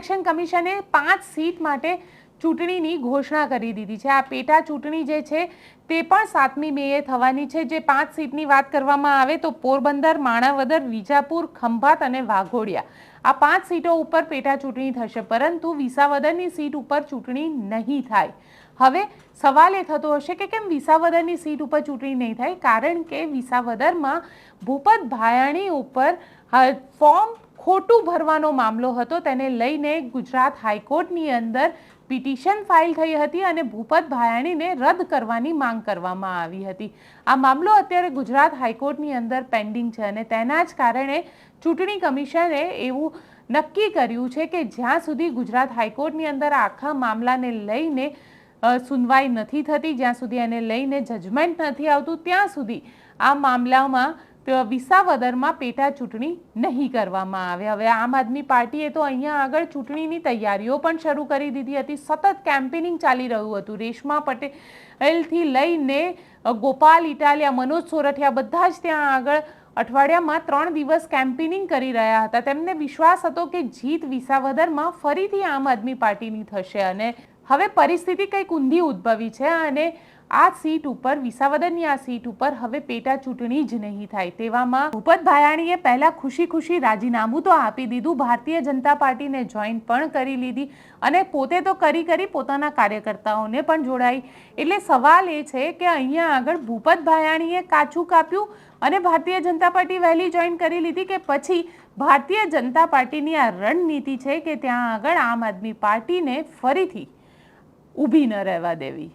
Election કમિશને પાંચ seat માટે ચૂંટણીની ઘોષણા કરી દીધી છે. આ પેટા ચૂંટણી જે છે તે પણ સાતમી મેએ થવાની છે. જે પાંચ સીટની વાત કરવામાં આવે તો પોરબંદર, માણાવદર, વિજાપુર, ખંભાત અને વાઘોડિયા આ પાંચ સીટો ઉપર પેટા ચૂંટણી થશે. પરંતુ વિસાવદરની સીટ ઉપર ચૂંટણી નહીં થાય. હવે સવાલ એ થતો હશે કે કેમ વિસાવદરની સીટ ઉપર ચૂંટણી નહીં થાય? કારણ કે વિસાવદરમાં ભૂપત ભાયાણી ઉપર ફોર્મ ખોટું ભરવાનો મામલો હતો, તેને લઈને ગુજરાત હાઈકોર્ટની અંદર પિટિશન ફાઇલ થઈ હતી અને ભૂપત ભાયાણીને રદ કરવાની માંગ કરવામાં આવી હતી. આ મામલો અત્યારે ગુજરાત હાઈકોર્ટની અંદર પેન્ડિંગ છે અને તેના જ કારણે ચૂંટણી કમિશને એવું નક્કી કર્યું છે કે જ્યાં સુધી ગુજરાત હાઈકોર્ટની અંદર આખા મામલાને લઈને સુનવાઈ નથી થતી, જ્યાં સુધી એને લઈને જજમેન્ટ નથી આવતું, ત્યાં સુધી આ મામલામાં પ- વિસાવદરમાં પેટા ચૂંટણી નહીં કરવામાં આવે. હવે આમ આદમી પાર્ટીએ તો અહીંયા આગળ ચૂંટણીની તૈયારીઓ પણ શરૂ કરી દીધી હતી. સતત કેમ્પેનિંગ ચાલી રહ્યું હતું. રેશમા પટેલથી લઈને ગોપાલ ઇટાલિયા, મનોજ સોરઠિયા બધા જ ત્યાં આગળ અઠવાડિયામાં ત્રણ દિવસ કેમ્પેનિંગ કરી રહ્યા હતા. તેમને વિશ્વાસ હતો કે જીત વિસાવદરમાં ફરીથી આમ આદમી પાર્ટીની થશે અને હવે પરિસ્થિતિ કંઈક ઊંધી ઉદ્ભવી છે અને આ સીટ ઉપર, વિસાવદનની આ સીટ ઉપર હવે પેટા ચૂંટણી જ નહીં થાય. તેવામાં ભૂપત ભાયાણીએ પહેલા ખુશી ખુશી રાજીનામું તો આપી દીધું. ભારતીય જનતા પાર્ટીને જોઈન પણ કરી લીધી અને પોતે તો કરી કરી પોતાના કાર્યકર્તાઓને પણ જોડાઈ. એટલે સવાલ એ છે કે અહીંયા આગળ ભૂપત ભાયાણીએ કાચું કાપ્યું અને ભારતીય જનતા પાર્ટી વહેલી જોઈન કરી લીધી કે પછી ભારતીય જનતા પાર્ટીની આ રણનીતિ છે કે ત્યાં આગળ આમ આદમી પાર્ટીને ફરીથી ઊભી ન રહેવા દેવી?